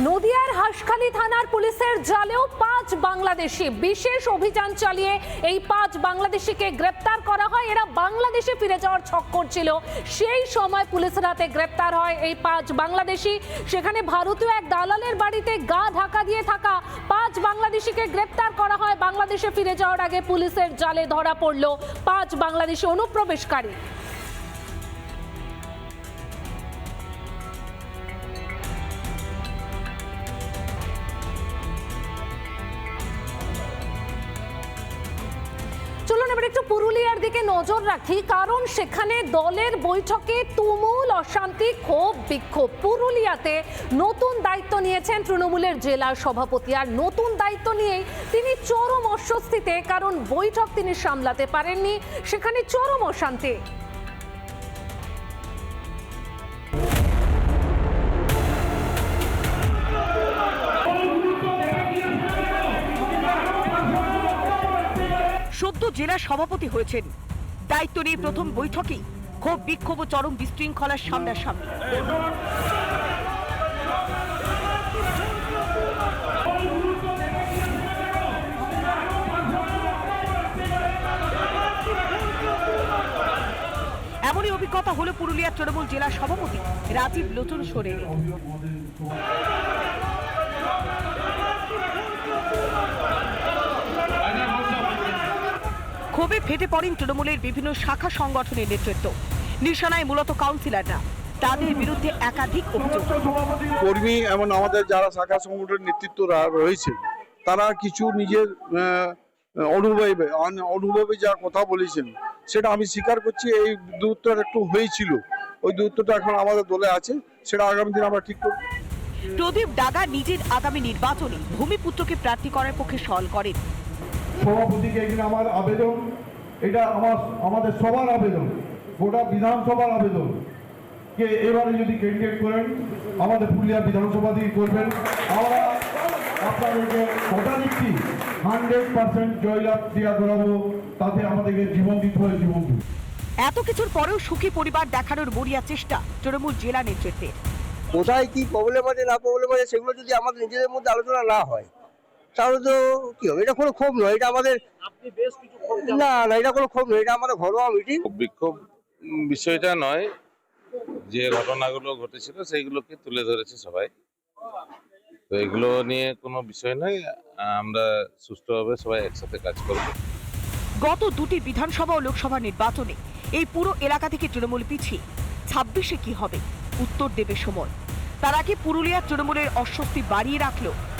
নদিয়ার হাসখালী থানার পুলিশের জালেও পাঁচ বাংলাদেশি। বিশেষ অভিযান চালিয়ে এই পাঁচ বাংলাদেশিকে গ্রেপ্তার করা হয়। এরা বাংলাদেশে ফিরে যাওয়ার ছক করছিল সেই সময় পুলিশের হাতে গ্রেপ্তার হয় এই পাঁচ বাংলাদেশি। সেখানে ভারতীয় এক দালালের বাড়িতে গা ঢাকা দিয়ে থাকা পাঁচ বাংলাদেশিকে গ্রেপ্তার করা হয়। বাংলাদেশে ফিরে যাওয়ার আগে পুলিশের জালে ধরা পড়ল পাঁচ বাংলাদেশি অনুপ্রবেশকারী। এবার একটু পুরুলিয়ার দিকে নজর রাখি, কারণ সেখানে দলের বৈঠকে তুমুল অশান্তি, ক্ষোভ, বিক্ষোভ। পুরুলিয়াতে নতুন দায়িত্ব নিয়েছেন তৃণমূলের জেলা সভাপতি। আর নতুন দায়িত্ব নিয়েই তিনি চরম অস্বস্তিতে, কারণ বৈঠক তিনি সামলাতে পারেননি, সেখানে চরম অশান্তি। সদ্য জেলা সভাপতি হয়েছেন। দায়িত্ব নিয়ে প্রথম বৈঠকেই ক্ষোভ, বিক্ষোভ ও চরম বিশৃঙ্খলার সামনাসামনি। এমনই অভিজ্ঞতা হলো পুরুলিয়ার তৃণমূল জেলা সভাপতি রাজীব লোচন সোরেন ক্ষোভে ফেটে পড়েন তৃণমূলের বিভিন্ন শাখা সংগঠনের নেতৃত্ব। নিশানায় মূলত কাউন্সিলররা তাদের বিরুদ্ধে একাধিক অভিযোগ। কর্মী এমন আমাদের যারা শাখা সংগঠনের নেতৃত্বরা রয়েছে তারা কিছু নিজের অনুভবে অনুভবে যা কথা বলেছেন সেটা আমি স্বীকার করছি এই দূরত্বটা একটু হয়েছিল। ওই দূরত্বটা এখন আমাদের দলে আছে সেটা আগামী দিন আমরা ঠিক করব। প্রদীপ ডাগা নিজের আগামী নির্বাচনে ভূমিপুত্রকে প্রার্থী করার পক্ষে সল করেন। সভাপতিকে এখানে আমার আবেদন এটা আমার আমাদের সবার আবেদন গোটা বিধানসভার আবেদন। কে এবারে যদি ক্যান্ডিডেট করেন আমাদের পুরুলিয়া বিধানসভা দিয়ে করবেন। আমরা আপনাদেরকে কথা দিচ্ছি হান্ড্রেড পার্সেন্ট জয়লাভ দেওয়া করাবো তাতে আমাদেরকে জীবন দিতে হয় জীবন এত কিছুর পরেও সুখী পরিবার দেখানোর মরিয়া চেষ্টা তৃণমূল জেলা নেতৃত্বের। কোথায় কি প্রবলেম আছে না প্রবলেম আছে সেগুলো যদি আমাদের নিজেদের মধ্যে আলোচনা না হয় তাহলে তো কি হবে? এটা কোনো ক্ষোভ নয় এটা আমাদের না না এটা কোনো ক্ষোভ নয় এটা আমাদের ঘরোয়া মিটিং বিক্ষোভ বিষয়টা নয়। যে ঘটনাগুলো ঘটেছিল সেইগুলোকে তুলে ধরেছে সবাই। তো এগুলো নিয়ে কোনো বিষয় নয় আমরা সুষ্ঠুভাবে সবাই একসাথে কাজ করব। গত দুটি বিধানসভা ও লোকসভা নির্বাচনে এই পুরো এলাকা থেকে তৃণমূল পিছিয়ে। ছাব্বিশে কি হবে? উত্তর দেবে সময় তার আগে পুরুলিয়ার তৃণমূলের অস্বস্তি বাড়িয়ে রাখল